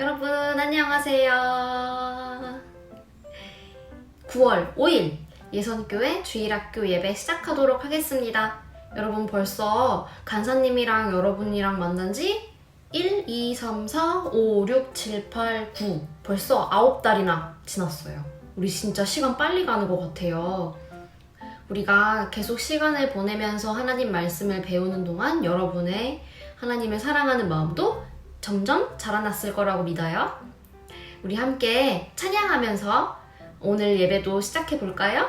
여러분 안녕하세요. 9월 5일 예선교회 주일학교 예배 시작하도록 하겠습니다. 여러분 벌써 간사님이랑 여러분이랑 만난 지 1, 2, 3, 4, 5, 6, 7, 8, 9 벌써 9달이나 지났어요. 우리 진짜 시간 빨리 가는 것 같아요. 우리가 계속 시간을 보내면서 하나님 말씀을 배우는 동안 여러분의 하나님을 사랑하는 마음도 점점 자라났을 거라고 믿어요. 우리 함께 찬양하면서 오늘 예배도 시작해 볼까요?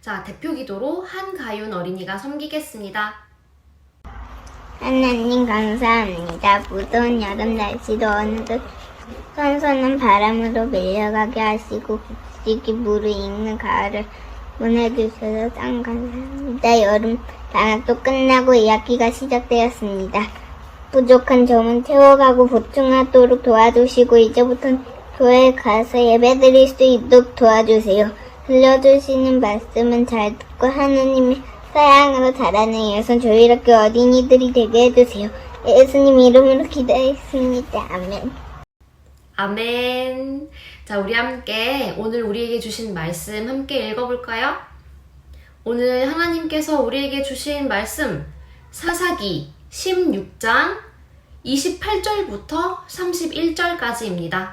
자, 대표 기도로 한가윤 어린이가 섬기겠습니다. 하나님 감사합니다. 무더운 여름 날씨도 어느 덧 선선한 바람으로 밀려가게 하시고 곡식이 무르익는 가을을 보내주셔서 참 감사합니다. 여름 방학도 끝나고 2학기가 시작되었습니다. 부족한 점은 채워가고 보충하도록 도와주시고 이제부터는 교회에 가서 예배드릴 수 있도록 도와주세요. 들려주시는 말씀은 잘 듣고 하느님의 사랑으로 자라는 예선 조일학교 어린이들이 되게 해주세요. 예수님 이름으로 기도했습니다. 아멘. 아멘. 자, 우리 함께 오늘 우리에게 주신 말씀 함께 읽어볼까요? 오늘 하나님께서 우리에게 주신 말씀, 사사기 16장 28절부터 31절까지입니다.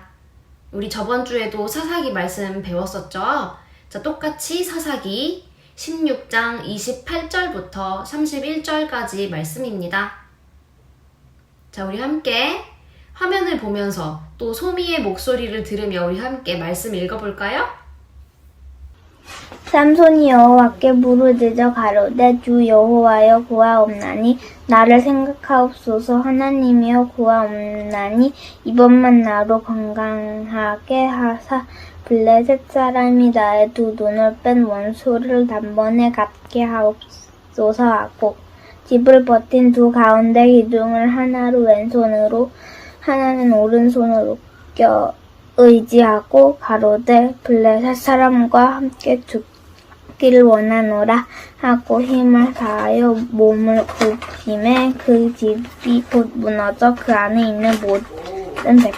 우리 저번 주에도 사사기 말씀 배웠었죠? 자, 똑같이 사사기 16장 28절부터 31절까지 말씀입니다. 자, 우리 함께 화면을 보면서 또 소미의 목소리를 들으며 우리 함께 말씀 읽어볼까요? 삼손이 여호와께 부르짖어 가로되 주 여호와여 구하옵나니 나를 생각하옵소서. 하나님이여 구하옵나니 이번만 나로 건강하게 하사. 블레셋 사람이 나의 두 눈을 뺀 원수를 단번에 갚게 하옵소서 하고 집을 버틴 두 가운데 기둥을 하나로 왼손으로 하나는 오른손으로 껴 의지하고 가로되 블레셋 사람과 함께 죽기를 원하노라 하고 힘을 다하여 몸을 굽힘에 그 집이 곧 무너져 그 안에 있는 모든 백,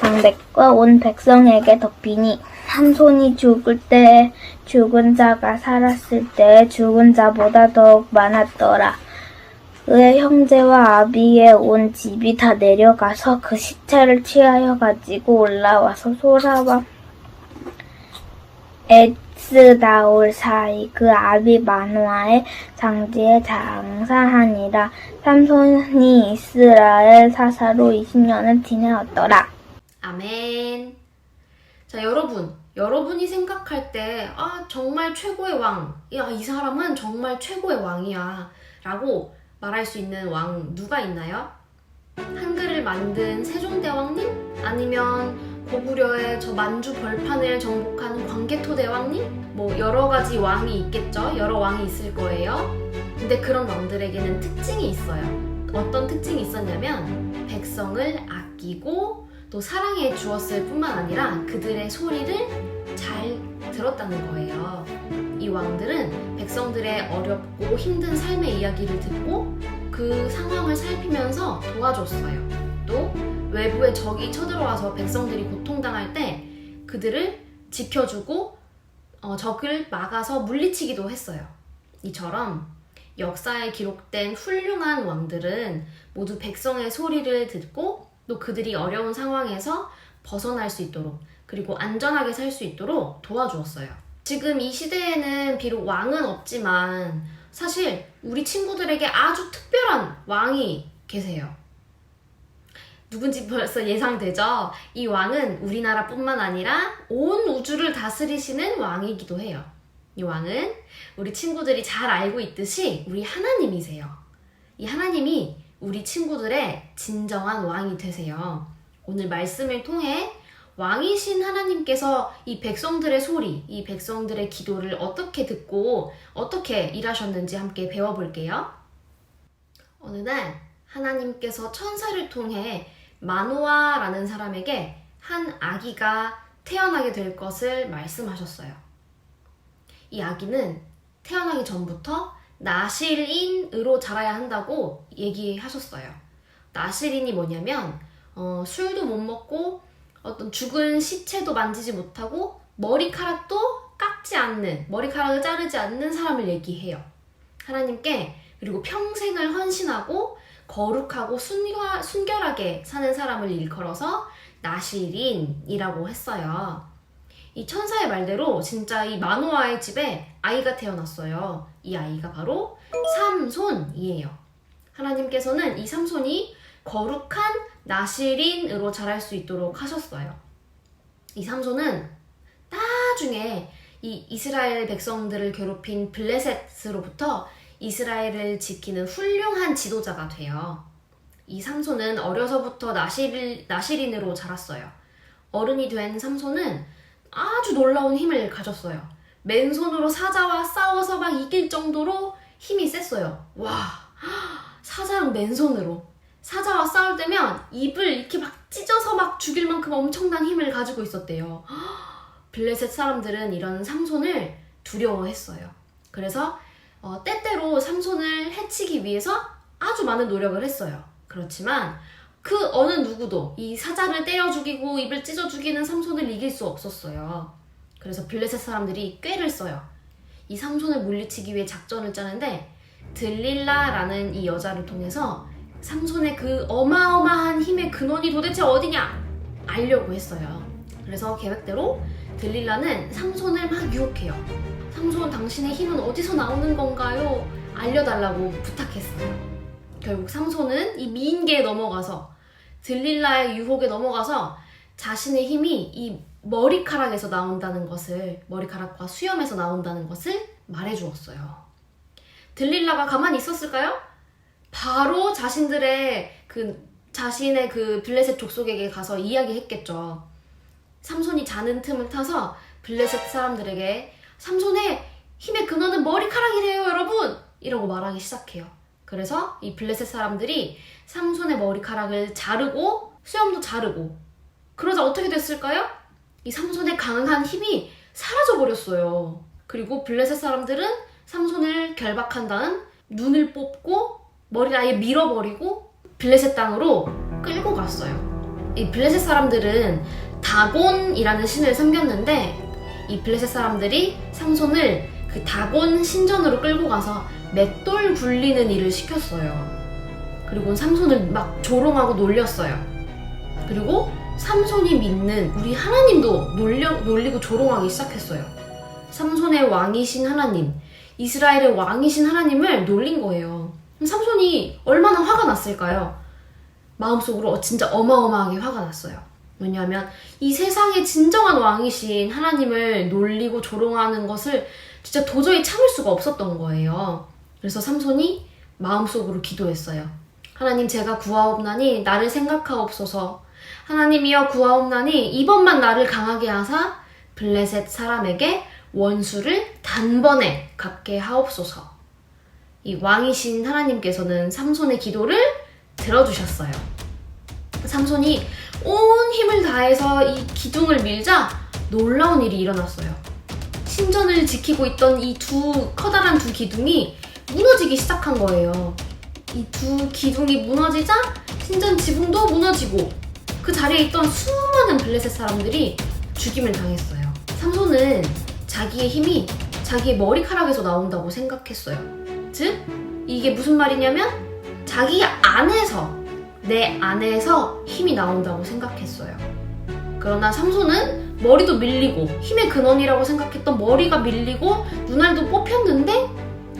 방백과 온 백성에게 덮이니 삼손이 죽을 때 죽은 자가 살았을 때 죽은 자보다 더욱 많았더라. 그의 형제와 아비의 온 집이 다 내려가서 그 시체를 취하여 가지고 올라와서 소라와 에스다올 사이 그 아비 마노아의 장지에 장사하니라 삼손이 이스라엘 사사로 20년을 지내었더라. 아멘. 자, 여러분. 여러분이 생각할 때, 아, 정말 최고의 왕. 야, 이 사람은 정말 최고의 왕이야. 라고 말할 수 있는 왕 누가 있나요? 한글을 만든 세종대왕님? 아니면 고구려의 저 만주 벌판을 정복한 광개토 대왕님? 뭐 여러 가지 왕이 있겠죠? 여러 왕이 있을 거예요. 근데 그런 왕들에게는 특징이 있어요. 어떤 특징이 있었냐면 백성을 아끼고 또 사랑해 주었을 뿐만 아니라 그들의 소리를 잘 들었다는 거예요. 이 왕들은 백성들의 어렵고 힘든 삶의 이야기를 듣고 그 상황을 살피면서 도와줬어요. 또 외부의 적이 쳐들어와서 백성들이 고통당할 때 그들을 지켜주고 어, 적을 막아서 물리치기도 했어요. 이처럼 역사에 기록된 훌륭한 왕들은 모두 백성의 소리를 듣고 또 그들이 어려운 상황에서 벗어날 수 있도록 그리고 안전하게 살 수 있도록 도와주었어요. 지금 이 시대에는 비록 왕은 없지만 사실 우리 친구들에게 아주 특별한 왕이 계세요. 누군지 벌써 예상되죠? 이 왕은 우리나라뿐만 아니라 온 우주를 다스리시는 왕이기도 해요. 이 왕은 우리 친구들이 잘 알고 있듯이 우리 하나님이세요. 이 하나님이 우리 친구들의 진정한 왕이 되세요. 오늘 말씀을 통해 왕이신 하나님께서 이 백성들의 소리, 이 백성들의 기도를 어떻게 듣고 어떻게 일하셨는지 함께 배워볼게요. 어느 날 하나님께서 천사를 통해 마노아라는 사람에게 한 아기가 태어나게 될 것을 말씀하셨어요. 이 아기는 태어나기 전부터 나실인으로 자라야 한다고 얘기하셨어요. 나실인이 뭐냐면 어, 술도 못 먹고 어떤 죽은 시체도 만지지 못하고 머리카락도 깎지 않는 머리카락을 자르지 않는 사람을 얘기해요. 하나님께 그리고 평생을 헌신하고 거룩하고 순결, 순결하게 사는 사람을 일컬어서 나실인이라고 했어요. 이 천사의 말대로 진짜 이 마노아의 집에 아이가 태어났어요. 이 아이가 바로 삼손이에요. 하나님께서는 이 삼손이 거룩한 나실인으로 자랄 수 있도록 하셨어요. 이 삼손은 나중에 이 이스라엘 백성들을 괴롭힌 블레셋으로부터 이스라엘을 지키는 훌륭한 지도자가 돼요. 이 삼손은 어려서부터 나실, 나실인으로 자랐어요. 어른이 된 삼손은 아주 놀라운 힘을 가졌어요. 맨손으로 사자와 싸워서 막 이길 정도로 힘이 셌어요. 와, 사자랑 맨손으로. 사자와 싸울 때면 입을 이렇게 막 찢어서 막 죽일 만큼 엄청난 힘을 가지고 있었대요. 블레셋 사람들은 이런 삼손을 두려워했어요. 그래서 어, 때때로 삼손을 해치기 위해서 아주 많은 노력을 했어요. 그렇지만 그 어느 누구도 이 사자를 때려 죽이고 입을 찢어 죽이는 삼손을 이길 수 없었어요. 그래서 블레셋 사람들이 꾀를 써요. 이 삼손을 물리치기 위해 작전을 짜는데 들릴라라는 이 여자를 통해서 삼손의 그 어마어마한 힘의 근원이 도대체 어디냐 알려고 했어요. 그래서 계획대로 들릴라는 삼손을 막 유혹해요. 삼손 당신의 힘은 어디서 나오는 건가요? 알려달라고 부탁했어요. 결국 삼손은 이 미인계에 넘어가서 들릴라의 유혹에 넘어가서 자신의 힘이 이 머리카락에서 나온다는 것을 머리카락과 수염에서 나온다는 것을 말해 주었어요. 들릴라가 가만히 있었을까요? 바로 자신들의 그 자신의 그 블레셋 족속에게 가서 이야기했겠죠. 삼손이 자는 틈을 타서 블레셋 사람들에게 삼손의 힘의 근원은 머리카락이래요, 여러분! 이러고 말하기 시작해요. 그래서 이 블레셋 사람들이 삼손의 머리카락을 자르고 수염도 자르고 그러자 어떻게 됐을까요? 이 삼손의 강한 힘이 사라져 버렸어요. 그리고 블레셋 사람들은 삼손을 결박한 다음 눈을 뽑고 머리를 아예 밀어버리고 블레셋 땅으로 끌고 갔어요. 이 블레셋 사람들은 다곤이라는 신을 섬겼는데 이 블레셋 사람들이 삼손을 그 다곤 신전으로 끌고 가서 맷돌 굴리는 일을 시켰어요. 그리고 삼손을 막 조롱하고 놀렸어요. 그리고 삼손이 믿는 우리 하나님도 놀려, 놀리고 조롱하기 시작했어요. 삼손의 왕이신 하나님, 이스라엘의 왕이신 하나님을 놀린 거예요. 그럼 삼손이 얼마나 화가 났을까요? 마음속으로 진짜 어마어마하게 화가 났어요. 왜냐하면 이 세상의 진정한 왕이신 하나님을 놀리고 조롱하는 것을 진짜 도저히 참을 수가 없었던 거예요. 그래서 삼손이 마음속으로 기도했어요. 하나님 제가 구하옵나니 나를 생각하옵소서. 하나님이여 구하옵나니 이번만 나를 강하게 하사 블레셋 사람에게 원수를 단번에 갚게 하옵소서. 이 왕이신 하나님께서는 삼손의 기도를 들어주셨어요. 삼손이 온 힘을 다해서 이 기둥을 밀자 놀라운 일이 일어났어요. 신전을 지키고 있던 이 두 커다란 두 기둥이 무너지기 시작한 거예요. 이 두 기둥이 무너지자 신전 지붕도 무너지고 그 자리에 있던 수많은 블레셋 사람들이 죽임을 당했어요. 삼손은 자기의 힘이 자기의 머리카락에서 나온다고 생각했어요. 즉, 이게 무슨 말이냐면 자기 안에서 내 안에서 힘이 나온다고 생각했어요. 그러나 삼손은 머리도 밀리고 힘의 근원이라고 생각했던 머리가 밀리고 눈알도 뽑혔는데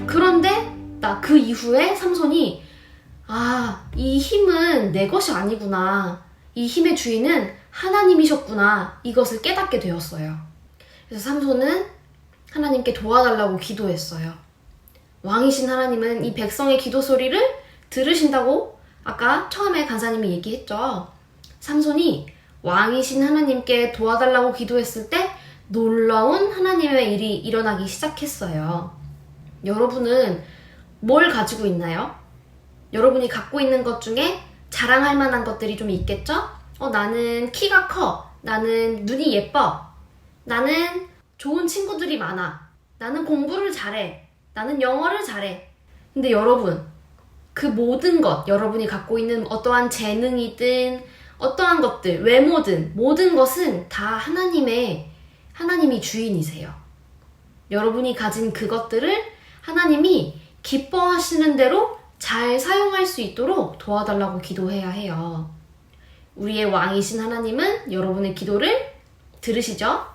그런데 나 그 이후에 삼손이 아, 이 힘은 내 것이 아니구나. 이 힘의 주인은 하나님이셨구나. 이것을 깨닫게 되었어요. 그래서 삼손은 하나님께 도와달라고 기도했어요. 왕이신 하나님은 이 백성의 기도 소리를 들으신다고 아까 처음에 간사님이 얘기했죠. 삼손이 왕이신 하나님께 도와달라고 기도했을 때 놀라운 하나님의 일이 일어나기 시작했어요. 여러분은 뭘 가지고 있나요? 여러분이 갖고 있는 것 중에 자랑할 만한 것들이 좀 있겠죠? 어, 나는 키가 커. 나는 눈이 예뻐. 나는 좋은 친구들이 많아. 나는 공부를 잘해. 나는 영어를 잘해. 근데 여러분, 그 모든 것, 여러분이 갖고 있는 어떠한 재능이든, 어떠한 것들, 외모든, 모든 것은 다 하나님의, 하나님이 주인이세요. 여러분이 가진 그것들을 하나님이 기뻐하시는 대로 잘 사용할 수 있도록 도와달라고 기도해야 해요. 우리의 왕이신 하나님은 여러분의 기도를 들으시죠?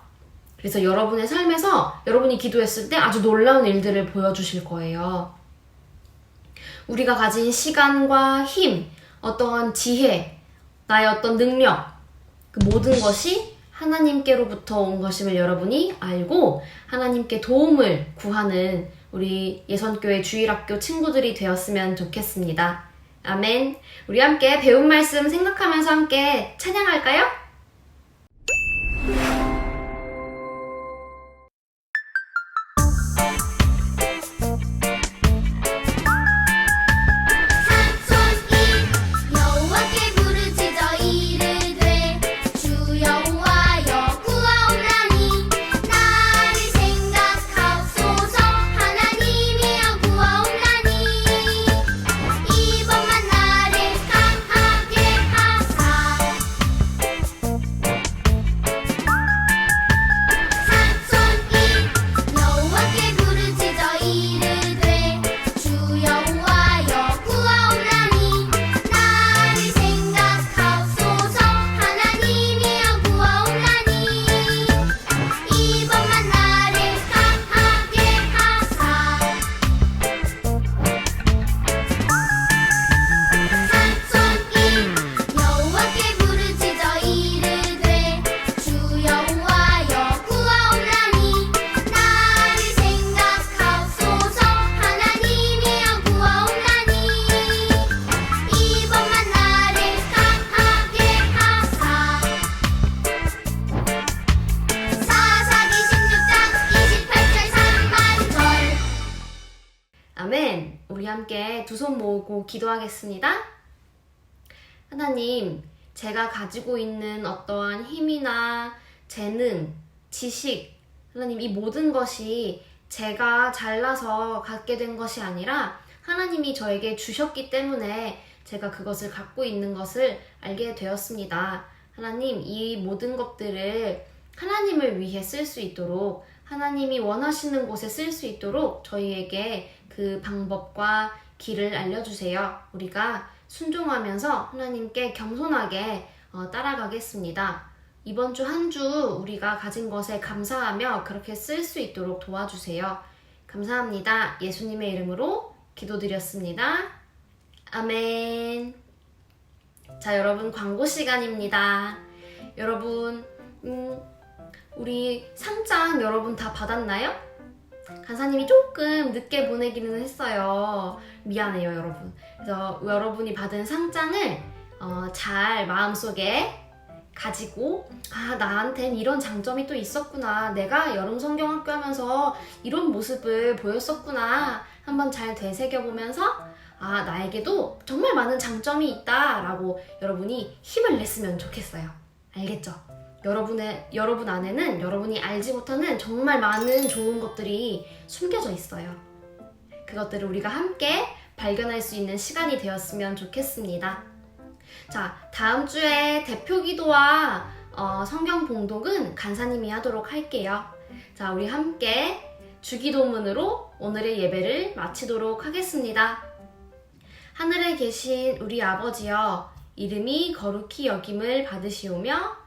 그래서 여러분의 삶에서 여러분이 기도했을 때 아주 놀라운 일들을 보여주실 거예요. 우리가 가진 시간과 힘, 어떠한 지혜, 나의 어떤 능력, 그 모든 것이 하나님께로부터 온 것임을 여러분이 알고 하나님께 도움을 구하는 우리 예선교회 주일학교 친구들이 되었으면 좋겠습니다. 아멘. 우리 함께 배운 말씀 생각하면서 함께 찬양할까요? 두 손 모으고 기도하겠습니다. 하나님, 제가 가지고 있는 어떠한 힘이나 재능, 지식, 하나님 이 모든 것이 제가 잘나서 갖게 된 것이 아니라 하나님이 저에게 주셨기 때문에 제가 그것을 갖고 있는 것을 알게 되었습니다. 하나님, 이 모든 것들을 하나님을 위해 쓸 수 있도록 하나님이 원하시는 곳에 쓸 수 있도록 저희에게 그 방법과 길을 알려주세요. 우리가 순종하면서 하나님께 겸손하게 어, 따라가겠습니다. 이번 주한주 우리가 가진 것에 감사하며 그렇게 쓸 수 있도록 도와주세요. 감사합니다. 예수님의 이름으로 기도드렸습니다. 아멘. 자, 여러분 광고 시간입니다. 여러분, 음, 우리 상장 여러분 다 받았나요? 간사님이 조금 늦게 보내기는 했어요. 미안해요, 여러분. 그래서 여러분이 받은 상장을 어, 잘 마음속에 가지고 아 나한텐 이런 장점이 또 있었구나 내가 여름 성경학교 하면서 이런 모습을 보였었구나 한번 잘 되새겨 보면서 아 나에게도 정말 많은 장점이 있다 라고 여러분이 힘을 냈으면 좋겠어요 알겠죠? 여러분의 여러분 안에는 여러분이 알지 못하는 정말 많은 좋은 것들이 숨겨져 있어요 그것들을 우리가 함께 발견할 수 있는 시간이 되었으면 좋겠습니다. 자, 다음 주에 대표 기도와 어, 성경 봉독은 간사님이 하도록 할게요. 자, 우리 함께 주기도문으로 오늘의 예배를 마치도록 하겠습니다. 하늘에 계신 우리 아버지여, 이름이 거룩히 여김을 받으시오며,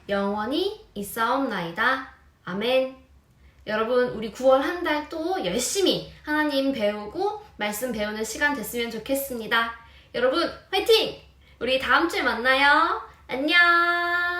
영원히 있사옵나이다. 아멘. 여러분, 우리 9월 한 달 또 열심히 하나님 배우고 말씀 배우는 시간 됐으면 좋겠습니다. 여러분, 화이팅! 우리 다음 주에 만나요. 안녕!